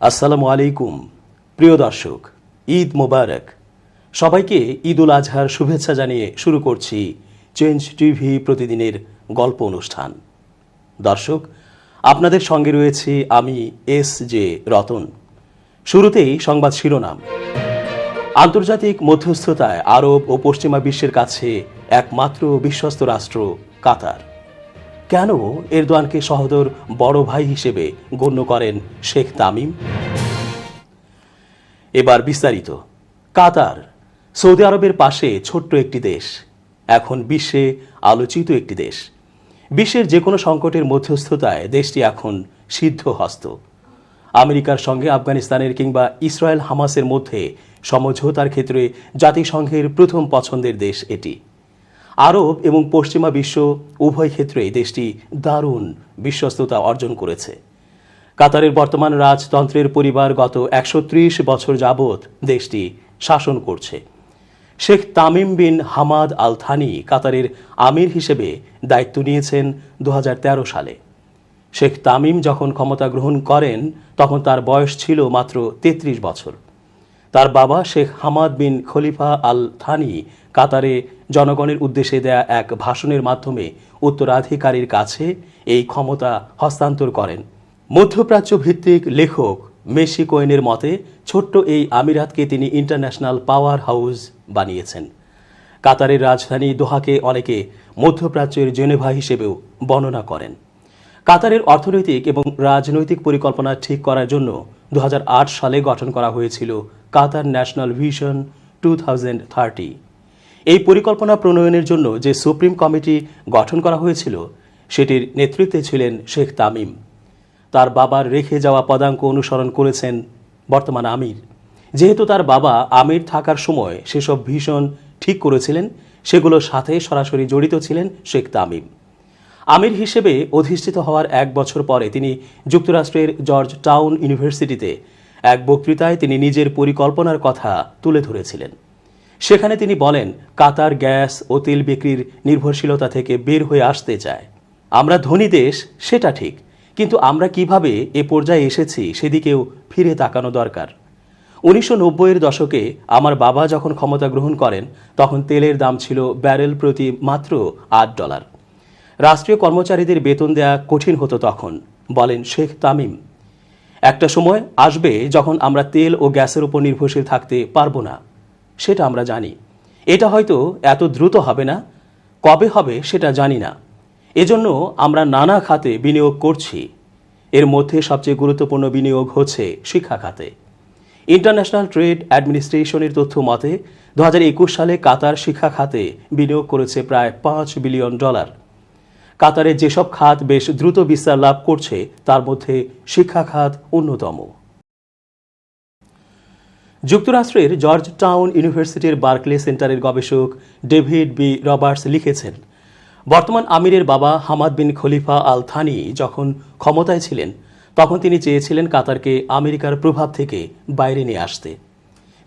আসসালামু আলাইকুম, প্রিয় দর্শক, ঈদ মোবারক। সবাইকে ঈদ উল আজহার শুভেচ্ছা জানিয়ে শুরু করছি চেঞ্জ টিভি প্রতিদিনের গল্প অনুষ্ঠান। দর্শক, আপনাদের সঙ্গে রয়েছে আমি এস জে রতন। শুরুতেই সংবাদ শিরোনাম। আন্তর্জাতিক মধ্যস্থতায় আরব ও পশ্চিমা বিশ্বের কাছে একমাত্র বিশ্বস্ত রাষ্ট্র কাতার। কেন এরদোয়ানকে সহদর বড় ভাই হিসেবে গণ্য করেন শেখ তামিম? এবার বিস্তারিত। কাতার, সৌদি আরবের পাশে ছোট্ট একটি দেশ, এখন বিশ্বে আলোচিত একটি দেশ। বিশ্বের যে কোনো সংকটের মধ্যস্থতায় দেশটি এখন সিদ্ধ হস্ত। আমেরিকার সঙ্গে আফগানিস্তানের কিংবা ইসরায়েল হামাসের মধ্যে সমঝোতার ক্ষেত্রে জাতিসংঘের প্রথম পছন্দের দেশ এটি। আরব এবং পশ্চিমা বিশ্ব উভয় ক্ষেত্রেই দেশটি দারুণ বিশ্বস্ততা অর্জন করেছে। কাতারের বর্তমান রাজতন্ত্রের পরিবার গত একশো ত্রিশ বছর যাবৎ দেশটি শাসন করছে। Sheikh Tamim bin Hamad Al Thani কাতারের আমির হিসেবে দায়িত্ব নিয়েছেন দু হাজার তেরো সালে। শেখ তামিম যখন ক্ষমতা গ্রহণ করেন, তখন তার বয়স ছিল মাত্র ৩৩ বছর। তার বাবা Sheikh Hamad bin Khalifa Al Thani কাতারে জনগণের উদ্দেশ্যে দেয়া এক ভাষণের মাধ্যমে উত্তরাধিকারীর কাছে এই ক্ষমতা হস্তান্তর করেন। মধ্যপ্রাচ্য ভিত্তিক লেখক মেসি কোয়েনের মতে, ছোট্ট এই আমিরাতকে তিনি ইন্টারন্যাশনাল পাওয়ার হাউস বানিয়েছেন। কাতারের রাজধানী দোহাকে অনেকে মধ্যপ্রাচ্যের জেনেভা হিসেবেও বর্ণনা করেন। কাতারের অর্থনৈতিক এবং রাজনৈতিক পরিকল্পনা ঠিক করার জন্য দু হাজার আট সালে গঠন করা হয়েছিল কাতার ন্যাশনাল ভিশন টু এই পরিকল্পনা প্রণয়নের জন্য যে সুপ্রিম কমিটি গঠন করা হয়েছিল, সেটির নেতৃত্বে ছিলেন শেখ তামিম। তার বাবার রেখে যাওয়া পদাঙ্ক অনুসরণ করেছেন বর্তমান আমির। যেহেতু তার বাবা আমির থাকার সময় সেসব ভীষণ ঠিক করেছিলেন সেগুলোর সাথে সরাসরি জড়িত ছিলেন শেখ তামিম। আমির হিসেবে অধিষ্ঠিত হওয়ার এক বছর পরে তিনি যুক্তরাষ্ট্রের জর্জ টাউন ইউনিভার্সিটিতে এক বক্তৃতায় তিনি নিজের পরিকল্পনার কথা তুলে ধরেছিলেন। সেখানে তিনি বলেন, কাতার গ্যাস ও তেল বিক্রির নির্ভরশীলতা থেকে বের হয়ে আসতে চায়। আমরা ধনী দেশ, সেটা ঠিক, কিন্তু আমরা কীভাবে এ পর্যায়ে এসেছি সেদিকেও ফিরে তাকানো দরকার। উনিশশো নব্বইয়ের দশকে আমার বাবা যখন ক্ষমতা গ্রহণ করেন, তখন তেলের দাম ছিল ব্যারেল প্রতি মাত্র আট ডলার। রাষ্ট্রীয় কর্মচারীদের বেতন দেয়া কঠিন হতো তখন, বলেন শেখ তামিম। একটা সময় আসবে যখন আমরা তেল ও গ্যাসের উপর নির্ভরশীল থাকতে পারব না। সেটা আমরা জানি। এটা হয়তো এত দ্রুত হবে না, কবে হবে সেটা জানি না। এজন্য আমরা নানা খাতে বিনিয়োগ করছি। এর মধ্যে সবচেয়ে গুরুত্বপূর্ণ বিনিয়োগ হচ্ছে শিক্ষা খাতে। ইন্টারন্যাশনাল ট্রেড অ্যাডমিনিস্ট্রেশনের তথ্য মতে দু হাজার একুশ সালে কাতার শিক্ষা খাতে বিনিয়োগ করেছে প্রায় পাঁচ বিলিয়ন ডলার। কাতারের যেসব খাত বেশ দ্রুত বিস্তার লাভ করছে, তার মধ্যে শিক্ষা খাত অন্যতম। যুক্তরাষ্ট্রের জর্জ টাউন ইউনিভার্সিটির বার্কলে সেন্টারের গবেষক ডেভিড বি রবার্টস লিখেছেন, বর্তমান আমিরের বাবা Hamad bin Khalifa Al Thani যখন ক্ষমতায় ছিলেন, তখন তিনি চেয়েছিলেন কাতারকে আমেরিকার প্রভাব থেকে বাইরে নিয়ে আসতে।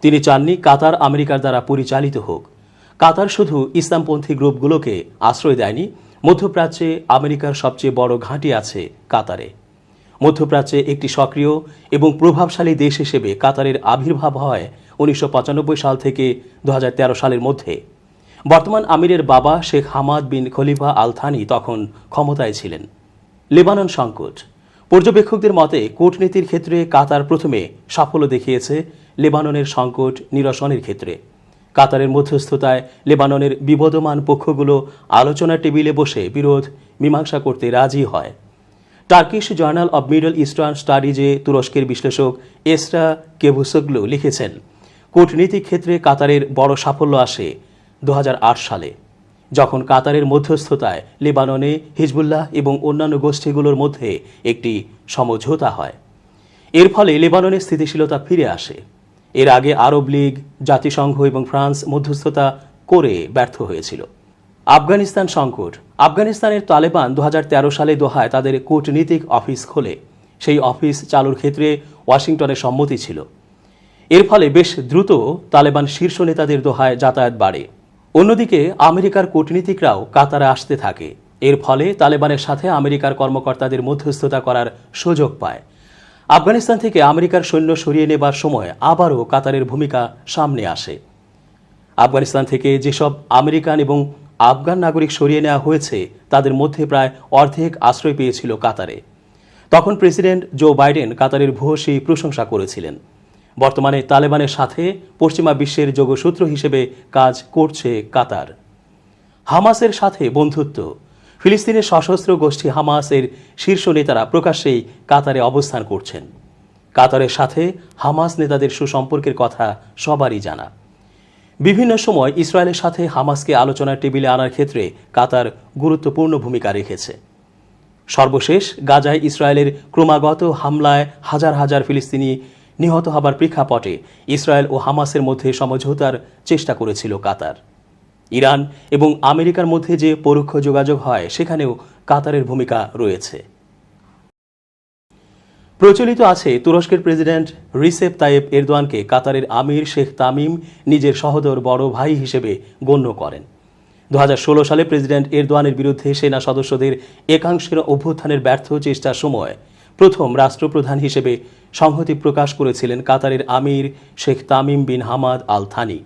তিনি চাননি কাতার আমেরিকার দ্বারা পরিচালিত হোক। কাতার শুধু ইসলামপন্থী গ্রুপগুলোকে আশ্রয় দেয়নি, মধ্যপ্রাচ্যে আমেরিকার সবচেয়ে বড় ঘাঁটি আছে কাতারে। মধ্যপ্রাচ্যে একটি সক্রিয় এবং প্রভাবশালী দেশ হিসেবে কাতারের আবির্ভাব হয় উনিশশো পঁচানব্বই সাল থেকে দু হাজার তেরো সালের মধ্যে। বর্তমান আমিরের বাবা Sheikh Hamad bin Khalifa Al Thani তখন ক্ষমতায় ছিলেন। লেবানন সংকট। পর্যবেক্ষকদের মতে, কূটনীতির ক্ষেত্রে কাতার প্রথমে সাফল্য দেখিয়েছে লেবাননের সংকট নিরসনের ক্ষেত্রে। কাতারের মধ্যস্থতায় লেবাননের বিবদমান পক্ষগুলো আলোচনা টেবিলে বসে বিরোধ, মীমাংসা করতে রাজি হয়। Turkish Journal of Middle Eastern স্টাডিজে তুরস্কের বিশ্লেষক এসরা কেভুসগলু লিখেছেন কূটনীতিক ক্ষেত্রে কাতারের বড় সাফল্য আসে দু হাজার আট সালে। যখন কাতারের মধ্যস্থতায় লেবাননে হিজবুল্লাহ এবং অন্যান্য গোষ্ঠীগুলোর মধ্যে একটি সমঝোতা হয়। এর ফলে লেবাননের স্থিতিশীলতা ফিরে আসে। এর আগে আরব লীগ, জাতিসংঘ এবং ফ্রান্স মধ্যস্থতা করে ব্যর্থ হয়েছিল। আফগানিস্তান সংকট। আফগানিস্তানের তালেবান দু হাজার তেরো সালে দোহায় তাদের কূটনীতিক অফিস খোলে। সেই অফিস চালুর ক্ষেত্রে ওয়াশিংটনের সম্মতি ছিল। এর ফলে বেশ দ্রুত তালেবান শীর্ষ নেতাদের দোহায় যাতায়াত বাড়ে। অন্যদিকে আমেরিকার কূটনীতিকরাও কাতারে আসতে থাকে। এর ফলে তালেবানের সাথে আমেরিকার কর্মকর্তাদের মধ্যস্থতা করার সুযোগ পায়। আফগানিস্তান থেকে আমেরিকার সৈন্য সরিয়ে নেবার সময় আবারও কাতারের ভূমিকা সামনে আসে। আফগানিস্তান থেকে যেসব আমেরিকান এবং আফগান নাগরিক সরিয়ে নেওয়া হয়েছে, তাদের মধ্যে প্রায় অর্ধেক আশ্রয় পেয়েছিল কাতারে। তখন প্রেসিডেন্ট জো বাইডেন কাতারের ভূয়সী প্রশংসা করেছিলেন। বর্তমানে তালেবানের সাথে পশ্চিমা বিশ্বের যোগসূত্র হিসেবে কাজ করছে কাতার। হামাসের সাথে বন্ধুত্ব। ফিলিস্তিনের সশস্ত্র গোষ্ঠী হামাসের শীর্ষ নেতারা প্রকাশ্যেই কাতারে অবস্থান করছেন। কাতারের সাথে হামাস নেতাদের সুসম্পর্কের কথা সবারই জানা। বিভিন্ন সময় ইসরায়েলের সাথে হামাসকে আলোচনার টেবিলে আনার ক্ষেত্রে কাতার গুরুত্বপূর্ণ ভূমিকা রেখেছে। সর্বশেষ, গাজায় ইসরায়েলের ক্রমাগত হামলায় হাজার হাজার ফিলিস্তিনি নিহত হবার প্রেক্ষাপটে ইসরায়েল ও হামাসের মধ্যে সমঝোতার চেষ্টা করেছিল কাতার। ইরান এবং আমেরিকার মধ্যে যে পরোক্ষ যোগাযোগ হয়, সেখানেও কাতারের ভূমিকা রয়েছে। প্রচলিত আছে তুরস্কের প্রেসিডেন্ট রিসেপ তায়েব এরদোয়ানকে কাতারের আমির শেখ তামিম নিজের সহদর বড় ভাই হিসেবে গণ্য করেন। দু হাজার ষোলো সালে প্রেসিডেন্ট এরদোয়ানের বিরুদ্ধে সেনা সদস্যদের একাংশের অভ্যুত্থানের ব্যর্থ চেষ্টার সময় প্রথম রাষ্ট্রপ্রধান হিসেবে সংহতি প্রকাশ করেছিলেন কাতারের আমির Sheikh Tamim bin Hamad Al Thani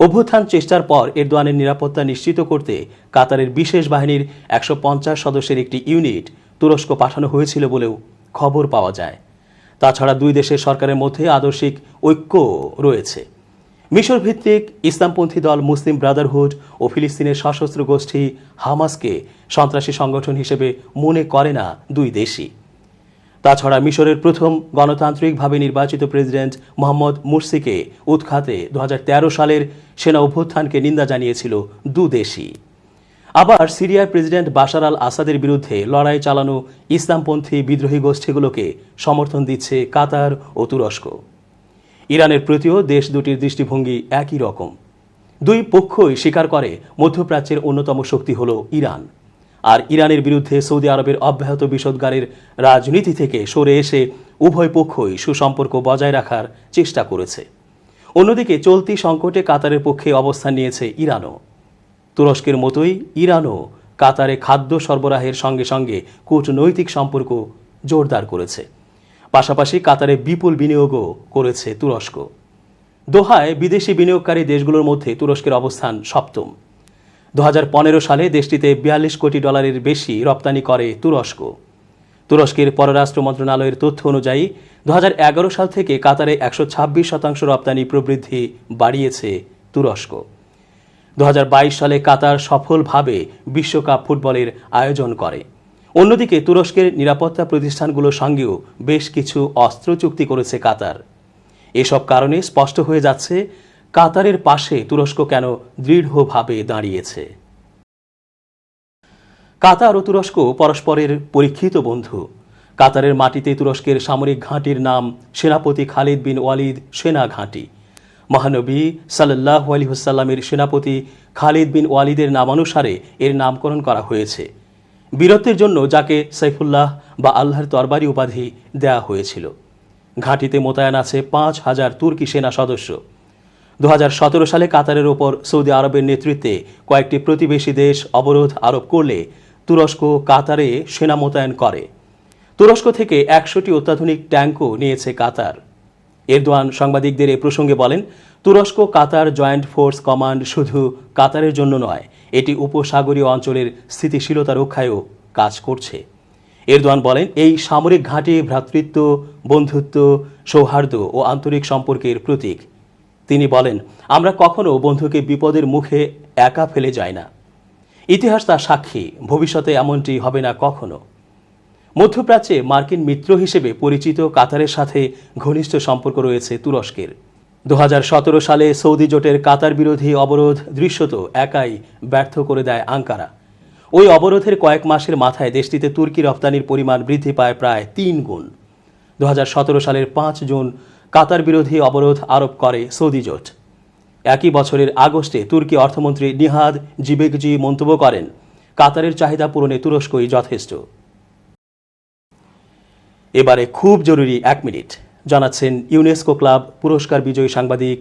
অভ্যুত্থান চেষ্টার পর এরদোয়ানের নিরাপত্তা নিশ্চিত করতে কাতারের বিশেষ বাহিনীর একশো পঞ্চাশ সদস্যের একটি ইউনিট তুরস্ক পাঠানো হয়েছিল বলেও খবর পাওয়া যায়। তাছাড়া দুই দেশের সরকারের মধ্যে আদর্শিক ঐক্য রয়েছে। মিশর ভিত্তিক ইসলামপন্থী দল মুসলিম ব্রাদারহুড ও ফিলিস্তিনের সশস্ত্র গোষ্ঠী হামাসকে সন্ত্রাসী সংগঠন হিসেবে মনে করে না দুই দেশই। তাছাড়া মিশরের প্রথম গণতান্ত্রিকভাবে নির্বাচিত প্রেসিডেন্ট মোহাম্মদ মুরসিকে উৎখাতে দু হাজার তেরো সালের সেনা অভ্যুত্থানকে নিন্দা জানিয়েছিল দু দেশই। আবার সিরিয়ার প্রেসিডেন্ট বাশার আল আসাদের বিরুদ্ধে লড়াই চালানো ইসলামপন্থী বিদ্রোহী গোষ্ঠীগুলোকে সমর্থন দিচ্ছে কাতার ও তুরস্ক। ইরানের প্রতিও দেশ দুটির দৃষ্টিভঙ্গি একই রকম। দুই পক্ষই স্বীকার করে মধ্যপ্রাচ্যের অন্যতম শক্তি হল ইরান। আর ইরানের বিরুদ্ধে সৌদি আরবের অব্যাহত বিষদগারের রাজনীতি থেকে সরে এসে উভয় পক্ষই সুসম্পর্ক বজায় রাখার চেষ্টা করেছে। অন্যদিকে চলতি সংকটে কাতারের পক্ষে অবস্থান নিয়েছে ইরানও। তুরস্কের মতোই ইরানও কাতারে খাদ্য সরবরাহের সঙ্গে সঙ্গে কূটনৈতিক সম্পর্ক জোরদার করেছে। পাশাপাশি কাতারে বিপুল বিনিয়োগও করেছে তুরস্ক। দোহায় বিদেশি বিনিয়োগকারী দেশগুলোর মধ্যে তুরস্কের অবস্থান সপ্তম। দু হাজার পনেরো সালে দেশটিতে বিয়াল্লিশ কোটি ডলারের বেশি রপ্তানি করে তুরস্ক। তুরস্কের পররাষ্ট্র মন্ত্রণালয়ের তথ্য অনুযায়ী, দু হাজার এগারো সাল থেকে কাতারে একশো ছাব্বিশ শতাংশ রপ্তানি প্রবৃদ্ধি বাড়িয়েছে তুরস্ক। দু হাজার বাইশ সালে কাতার সফলভাবে বিশ্বকাপ ফুটবলের আয়োজন করে। অন্যদিকে তুরস্কের নিরাপত্তা প্রতিষ্ঠানগুলোর সঙ্গেও বেশ কিছু অস্ত্র চুক্তি করেছে কাতার। এসব কারণে স্পষ্ট হয়ে যাচ্ছে, কাতারের পাশে তুরস্ক কেন দৃঢ়ভাবে দাঁড়িয়েছে। কাতার ও তুরস্ক পরস্পরের পরীক্ষিত বন্ধু। কাতারের মাটিতে তুরস্কের সামরিক ঘাঁটির নাম সেনাপতি খালিদ বিন ওয়ালিদ, সেনা ঘাঁটি। মহানবী সাল্লাহ আলহিহসাল্লামের সেনাপতি খালিদ বিন ওয়ালিদের নামানুসারে এর নামকরণ করা হয়েছে। বীরত্বের জন্য যাকে সাইফুল্লাহ বা আল্লাহর তরবারি উপাধি দেয়া হয়েছিল। ঘাঁটিতে মোতায়েন আছে পাঁচ হাজার তুর্কি সেনা সদস্য। দু হাজার সতেরো সালে কাতারের ওপর সৌদি আরবের নেতৃত্বে কয়েকটি প্রতিবেশী দেশ অবরোধ আরোপ করলে তুরস্ক কাতারে সেনা মোতায়েন করে। তুরস্ক থেকে একশোটি অত্যাধুনিক ট্যাঙ্কও নিয়েছে কাতার। এরদোয়ান সাংবাদিকদের এ প্রসঙ্গে বলেন, তুরস্ক, কাতার জয়েন্ট ফোর্স কমান্ড শুধু কাতারের জন্য নয়, এটি উপসাগরীয় অঞ্চলের স্থিতিশীলতা রক্ষায়ও কাজ করছে। এরদোয়ান বলেন, এই সামরিক ঘাঁটি ভ্রাতৃত্ব, বন্ধুত্ব, সৌহার্দ্য ও আন্তরিক সম্পর্কের প্রতীক। তিনি বলেন, আমরা কখনো বন্ধুকে বিপদের মুখে একা ফেলে যাই না। ইতিহাস তার সাক্ষী, ভবিষ্যতে এমনটি হবে না কখনো। মধ্যপ্রাচ্যে মার্কিন মিত্র হিসেবে পরিচিত কাতারের সাথে ঘনিষ্ঠ সম্পর্ক রয়েছে তুরস্কের। দু হাজার সতেরো সালে সৌদি জোটের কাতার বিরোধী অবরোধ দৃশ্যত একাই ব্যর্থ করে দেয় আঙ্কারা। ওই অবরোধের কয়েক মাসের মাথায় দেশটিতে তুর্কি রপ্তানির পরিমাণ বৃদ্ধি পায় প্রায় তিন গুণ। দু হাজার সতেরো সালের পাঁচ জুন কাতার বিরোধী অবরোধ আরোপ করে সৌদি জোট। একই বছরের আগস্টে তুর্কি অর্থমন্ত্রী নিহাদ জিবেকজি মন্তব্য করেন, কাতারের চাহিদা পূরণে তুরস্কই যথেষ্ট। এবারে খুব জরুরি এক মিনিট। জানাচ্ছেন ইউনেস্কো ক্লাব পুরস্কার বিজয়ী সাংবাদিক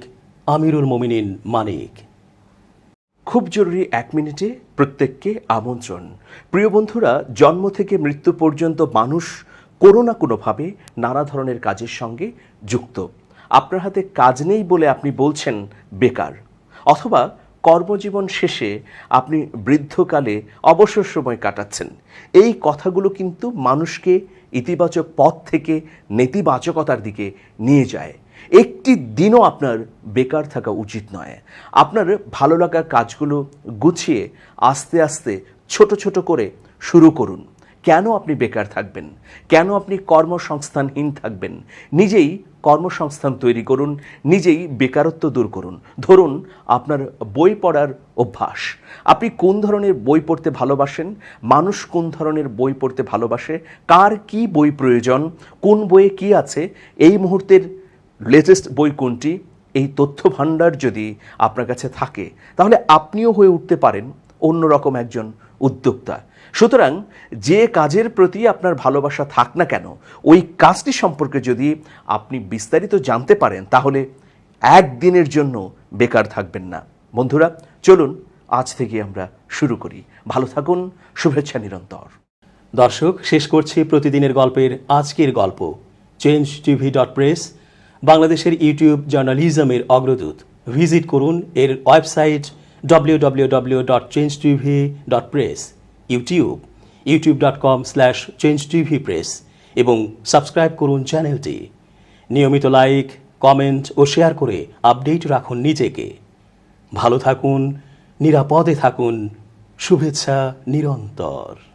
আমিরুল মোমিনিন মানিক। খুব জরুরি এক মিনিটে প্রত্যেককে আমন্ত্রণ। প্রিয় বন্ধুরা, জন্ম থেকে মৃত্যু পর্যন্ত মানুষ কোনো না কোনোভাবে নানা ধরনের কাজের সঙ্গে যুক্ত। আপনার হাতে কাজ নেই বলে আপনি বলছেন, বেকার। অথবা কর্মজীবন শেষে আপনি বৃদ্ধকালে অবসর সময় কাটাচ্ছেন। এই কথাগুলো কিন্তু মানুষকে ইতিবাচক পথ থেকে নেতিবাচকতার দিকে নিয়ে যায়। একটি দিনও আপনার বেকার থাকা উচিত নয়। আপনার ভালো লাগার কাজগুলো গুছিয়ে আস্তে আস্তে ছোট ছোট করে শুরু করুন। কেন আপনি বেকার থাকবেন? কেন আপনি কর্মসংস্থানহীন থাকবেন? নিজেই কর্মসংস্থান তৈরি করুন, নিজেই বেকারত্ব দূর করুন। ধরুন, আপনার বই পড়ার অভ্যাস। আপনি কোন ধরনের বই পড়তে ভালোবাসেন? মানুষ কোন ধরনের বই পড়তে ভালোবাসে? কার কি বই প্রয়োজন? কোন বইয়ে কি আছে? এই মুহূর্তের লেটেস্ট বই কোনটি? এই তথ্য ভাণ্ডার যদি আপনার কাছে থাকে, তাহলে আপনিও হয়ে উঠতে পারেন অন্যরকম একজন উদ্যোক্তা। সুতরাং যে কাজের প্রতি আপনার ভালোবাসা থাক না কেন, ওই কাজটি সম্পর্কে যদি আপনি বিস্তারিত জানতে পারেন, তাহলে একদিনের জন্য বেকার থাকবেন না। বন্ধুরা, চলুন আজ থেকে আমরা শুরু করি। ভালো থাকুন, শুভেচ্ছা নিরন্তর। দর্শক, শেষ করছি প্রতিদিনের গল্পের আজকের গল্প। চেঞ্জ টিভি ডট প্রেস বাংলাদেশের ইউটিউব জার্নালিজমের অগ্রদূত। ভিজিট করুন এর website W dot change TV dot press YouTube YouTube dot com slash change TV press এবং সাবস্ক্রাইব করুন চ্যানেলটি। নিয়মিত লাইক কমেন্ট ও শেয়ার করে আপডেট রাখুন নিজেকে। ভালো থাকুন, নিরাপদে থাকুন। শুভেচ্ছা নিরন্তর।